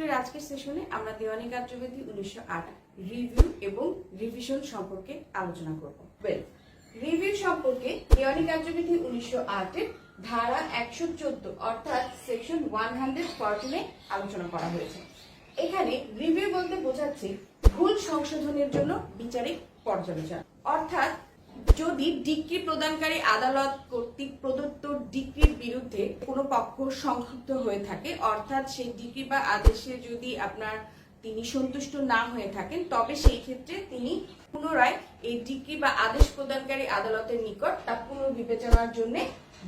স্কুলের আজকের সেশনে আমরা দেওয়ানি কার্যবিধি উনিশশো আট, রিভিউ এবং রিভিশন সম্পর্কে আলোচনা করব। রিভিউ সম্পর্কে দেওয়ানি কার্যবিধি উনিশশো আটের ধারা একশো চোদ্দ অর্থাৎ সেকশন ওয়ান হান্ড্রেড ফোরটিনে আলোচনা করা হয়েছে। এখানে রিভিউ বলতে বোঝাচ্ছে ভুল সংশোধনের জন্য বিচারিক পর্যালোচনা। অর্থাৎ যদি ডিগ্রি প্রদানকারী আদালত কর্তৃক প্রদত্ত ডিগ্রির বিরুদ্ধে কোনো পক্ষ সংক্ষুব্ধ হয়ে থাকে, অর্থাৎ সেই ডিগ্রি বা আদেশে যদি আপনার তিনি সন্তুষ্ট না হয়ে থাকেন, তবে সেই ক্ষেত্রে তিনি পুনরায় এই ডিগ্রি বা আদেশ প্রদানকারী আদালতের নিকট তা পুনর্বিবেচনার জন্য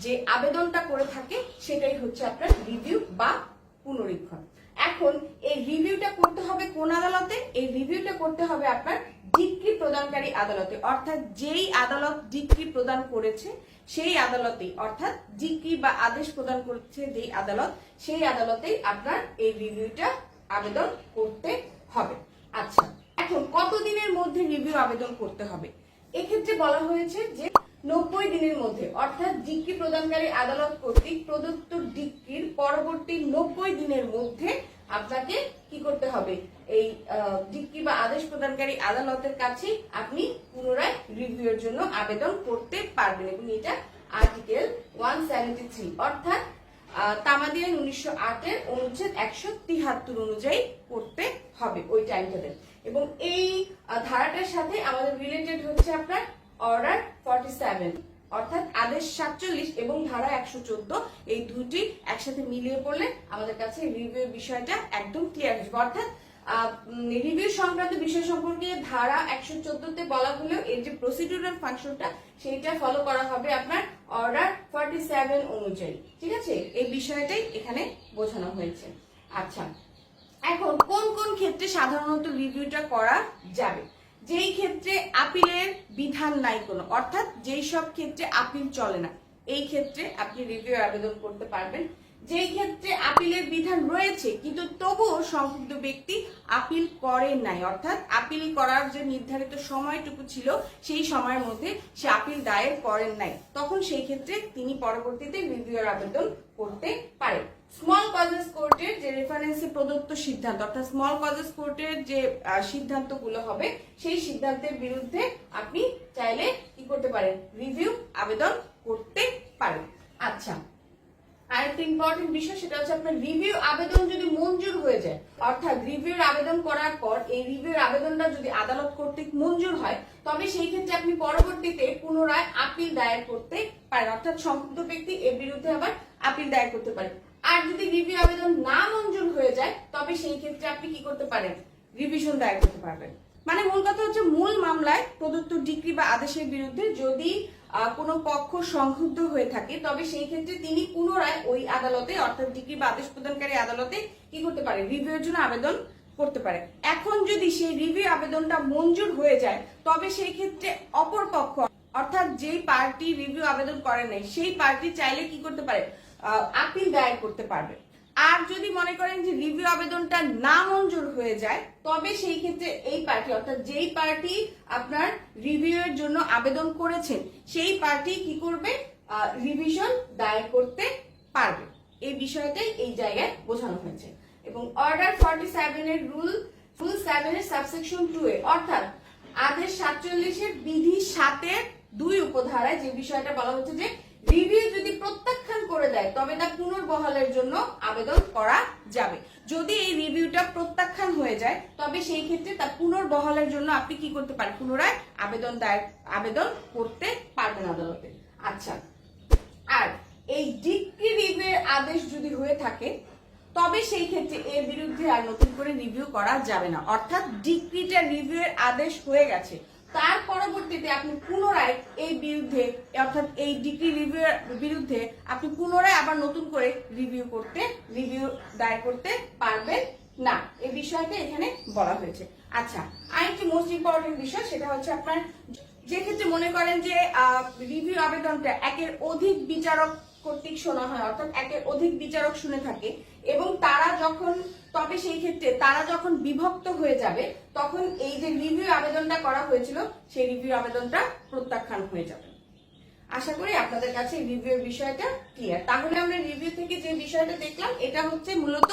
যে আবেদনটা করে থাকে, সেটাই হচ্ছে আপনার রিভিউ বা পুনরীক্ষণ। এখন এই রিভিউটা করতে হবে কোন আদালতে? এই রিভিউটা করতে হবে আপনার ডিগ্রি প্রদানকারী আদালতে, অর্থাৎ যেই আদালত ডিগ্রি প্রদান করেছে, সেই আদালতেই, অর্থাৎ ডিগ্রি বা আদেশ প্রদান করেছে যেই আদালত, সেই আদালতেই আপনার এই রিভিউটা আবেদন করতে হবে। আচ্ছা এখন কতদিনের মধ্যে রিভিউ আবেদন করতে হবে? এক্ষেত্রে বলা হয়েছে যে নব্বই দিনের মধ্যে, অর্থাৎ ডিগ্রি প্রদানকারী আদালত কর্তৃক প্রদত্ত ডিগ্রির পরবর্তী নব্বই দিনের মধ্যে আপনাকে কি করতে হবে? এই ডিগ্রি বা আদেশ প্রদানকারী আদালতের কাছে আপনি পুনরায় রিভিউয়ের জন্য আবেদন করতে পারবেন এবং এটা আর্টিকেল ওয়ান সেভেন্টি থ্রি অর্থাৎ তামাদি আইন উনিশশো আটের অনুচ্ছেদ একশো তিহাত্তর অনুযায়ী করতে হবে ওই টাইমটাতে। এবং এই ধারাটার সাথে আমাদের রিলেটেড হচ্ছে আপনার অর্ডার ফর্টি সেভেন অর্থাৎ আদেশ সাতচল্লিশ এবং ধারা একশো চোদ্দ, এই দুটি একসাথে মিলিয়ে পড়লে আমাদের কাছে রিভিউ বিষয়টা একদম ক্লিয়ার যাবে। অর্থাৎ রিভিউ সংক্রান্ত বিষয় সম্পর্কে ধারা একশো চোদ্দতে বলা হলেও এর যে প্রসিডিউরাল ফাংশনটা সেইটা ফলো করা হবে আপনার অর্ডার ফর্টি সেভেন অনুযায়ী। ঠিক আছে? এই বিষয়টাই এখানে বোঝানো হয়েছে। আচ্ছা এখন কোন কোন ক্ষেত্রে সাধারণত রিভিউটা করা যাবে? যেই ক্ষেত্রে আপিলের বিধান নাই কোনো, অর্থাৎ যেই সব ক্ষেত্রে আপিল চলে না, এই ক্ষেত্রে আপনি রিভিউ আবেদন করতে পারবেন। যেই ক্ষেত্রে আপিলের বিধান রয়েছে, কিন্তু তবুও সংক্ষুব্ধ ব্যক্তি আপিল করেন নাই, অর্থাৎ আপিল করার যে নির্ধারিত সময়টুকু ছিল, সেই সময়ের মধ্যে সে আপিল দায়ের করেন নাই। তখন সেই ক্ষেত্রে তিনি পরবর্তীতে রিভিউর আবেদন করতে পারেন। স্মল কজেস কোর্টের যে রেফারেন্সে প্রদত্ত সিদ্ধান্ত, অর্থাৎ স্মল কজেস কোর্টের যে সিদ্ধান্তগুলো হবে, সেই সিদ্ধান্তের বিরুদ্ধে আপনি চাইলে কি করতে পারেন? রিভিউ আবেদন করতে পারেন। আচ্ছা আরেকটা ইম্পর্টেন্ট বিষয় সেটা হচ্ছে আপনার রিভিউ আবেদন যদি মঞ্জুর হয়ে যায়, অর্থাৎ রিভিউর আবেদন করার পর এই রিভিউর আবেদনটা যদি আদালত কর্তৃক মঞ্জুর হয়, তবে সেই ক্ষেত্রে আপনি পরবর্তীতে পুনরায় আপিল দায়ের করতে পারেন, অর্থাৎ সংক্ষুব্ধ ব্যক্তি এর বিরুদ্ধে আবার আপিল দায়ের করতে পারেন। আর যদি রিভিউ আবেদন না মঞ্জুর হয়ে যায়, তবে সেই ক্ষেত্রে আপনি কি করতে পারেন? রিভিশন দায়ের করতে পারবেন। মানে মূল কথা হচ্ছে, মূল মামলায় প্রদত্ত ডিগ্রি বা আদেশের বিরুদ্ধে যদি কোনো পক্ষ সংক্ষুব্ধ হয়ে থাকে, তবে সেই ক্ষেত্রে তিনি পুনরায় ওই আদালতে, অর্থাৎ ডিগ্রি বা আদেশ প্রদানকারী আদালতে কি করতে পারে? রিভিউর জন্য আবেদন করতে পারে। এখন যদি সেই রিভিউ আবেদনটা মঞ্জুর হয়ে যায়, তবে সেই ক্ষেত্রে অপর পক্ষ, অর্থাৎ যেই পার্টি রিভিউ আবেদন করে নাই, সেই পার্টি চাইলে কি করতে পারে? আপিল দায়ের করতে পারবে। আর যদি মনে করেন যে রিভিউ আবেদনটা না মঞ্জুর হয়ে যায়, তবে সেই ক্ষেত্রে এই পার্টি, অর্থাৎ যেই পার্টি আপনার রিভিউ এর জন্য আবেদন করেছেন, সেই পার্টি কি করবে? রিভিশন দায়ের করতে পারবে। এই বিষয়টাই এই জায়গায় বোঝানো হয়েছে। এবং অর্ডার ফর্টি সেভেনের রুল রুল সেভেনের সাবসেকশন টু এ, অর্থাৎ আদেশ সাতচল্লিশের বিধি সাতের দুই উপধারায় যে বিষয়টা বলা হচ্ছে যে করে দেয়, তবে তা পুনর্বহালের জন্য আবেদন করা যাবে। যদি এই রিভিউটা প্রত্যাখ্যান হয়ে যায়, তবে সেই ক্ষেত্রে তা পুনর্বহালের জন্য আপনি কি করতে পারেন? পুনরায় আবেদন দায়ের, আবেদন করতে পারবেন আদালতে। আচ্ছা আর এই ডিগ্রি রিভিউয়ের আদেশ যদি হয়ে থাকে, তবে সেই ক্ষেত্রে এর বিরুদ্ধে আর নতুন করে রিভিউ করা যাবে না। অর্থাৎ ডিগ্রিটা রিভিউয়ের আদেশ হয়ে গেছে। তার পরবর্তীতে আপনি পুনরায় এই বিরুদ্ধে, অর্থাৎ এই ডিগ্রি রিভিউ বিরুদ্ধে আপনি পুনরায় আবার নতুন করে রিভিউ করতে, রিভিউ দায়ের করতে পারবেন না। এই বিষয়টা এখানে বলা হয়েছে। আচ্ছা আরেকটি মোস্ট ইম্পর্টেন্ট বিষয় সেটা হচ্ছে আপনার যে ক্ষেত্রে মনে করেন যে রিভিউ আবেদনটা একের অধিক বিচারক কর্তৃক শোনা হয়, অর্থাৎ একের অধিক বিচারক শুনে থাকে। এবং তারা যখন, তবে সেই ক্ষেত্রে তারা যখন বিভক্ত হয়ে যাবে, তখন এই যে রিভিউ আবেদনটা করা হয়েছিল, সেই রিভিউ আবেদনটা প্রত্যাখ্যান হয়ে যাবে। আশা করি আপনাদের কাছে রিভিউ বিষয়টা ক্লিয়ার তাহলে আমরা রিভিউ থেকে যে বিষয়টা দেখলাম, এটা হচ্ছে মূলত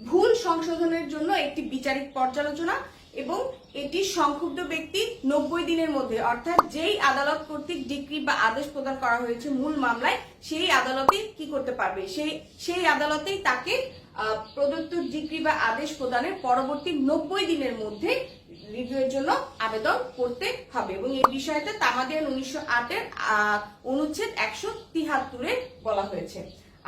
ভুল সংশোধনের জন্য একটি বিচারিক পর্যালোচনা। এবং এটি সংক্ষুব্ধ ব্যক্তি নব্বই দিনের মধ্যে, অর্থাৎ যেই আদালত কর্তৃক ডিক্রি বা আদেশ প্রদান করা হয়েছে মূল মামলায়, সেই আদালতে কি করতে পারবে? সেই সেই আদালতেই তাকে প্রদত্ত ডিক্রি বা আদেশ প্রদানের পরবর্তী নব্বই দিনের মধ্যে রিভিউয়ের জন্য আবেদন করতে হবে। এবং এই বিষয়টা তামাদিয়ান উনিশশো আটের অনুচ্ছেদ একশো তিহাত্তরে বলা হয়েছে।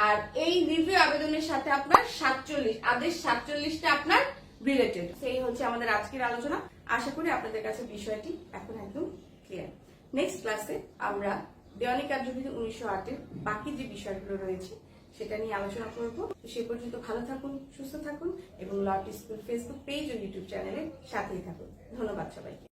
আর এই রিভিউ আবেদনের সাথে আপনার সাতচল্লিশ, আদেশ সাতচল্লিশটা আপনার রিলেটেড সেই হচ্ছে আমাদের আজকের আলোচনা। আশা করি আপনাদের কাছে বিষয়টি এখন একদম ক্লিয়ার নেক্সট ক্লাসে আমরা দেওয়ানি কার্যবিধি উনিশশো আটের বাকি যে বিষয়গুলো রয়েছে, সেটা নিয়ে আলোচনা করব। সে পর্যন্ত ভালো থাকুন, সুস্থ থাকুন এবং লট স্কুল ফেসবুক পেজ ও ইউটিউব চ্যানেলের সাথেই থাকুন। ধন্যবাদ সবাইকে।